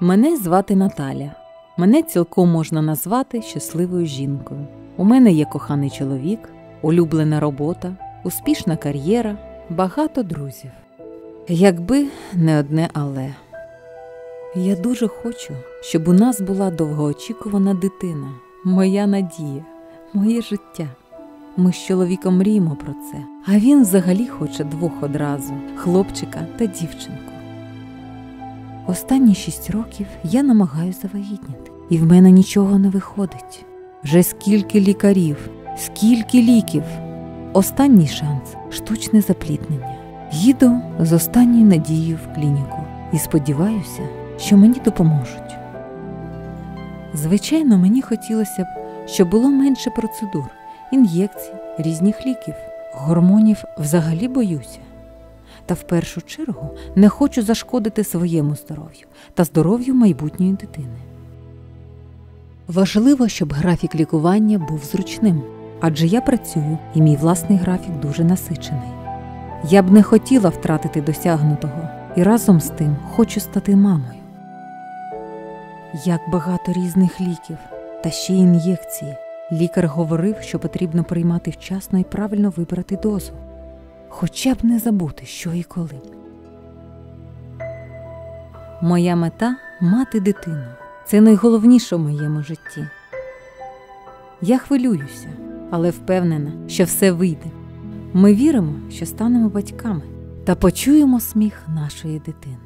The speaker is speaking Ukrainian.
Мене звати Наталя. Мене цілком можна назвати щасливою жінкою. У мене є коханий чоловік, улюблена робота, успішна кар'єра, багато друзів. Якби не одне але. Я дуже хочу, щоб у нас була довгоочікувана дитина, моя надія, моє життя. Ми з чоловіком мріємо про це, а він взагалі хоче двох одразу хлопчика та дівчинку. Останні шість років я намагаюся завагітніти, і в мене нічого не виходить. Вже скільки лікарів, скільки ліків. Останній шанс штучне запліднення. Їду з останньою надією в клініку і сподіваюся, що мені допоможуть. Звичайно, мені хотілося б, щоб було менше процедур, ін'єкцій, різних ліків, гормонів взагалі боюся. Та в першу чергу не хочу зашкодити своєму здоров'ю та здоров'ю майбутньої дитини. Важливо, щоб графік лікування був зручним, адже я працюю і мій власний графік дуже насичений. Я б не хотіла втратити досягнутого і разом з тим хочу стати мамою. Як багато різних ліків та ще й ін'єкції. Лікар говорив, що потрібно приймати вчасно і правильно вибрати дозу, хоча б не забути, що і коли. Моя мета мати дитину. Це найголовніше в моєму житті. Я хвилююся, але впевнена, що все вийде. Ми віримо, що станемо батьками та почуємо сміх нашої дитини.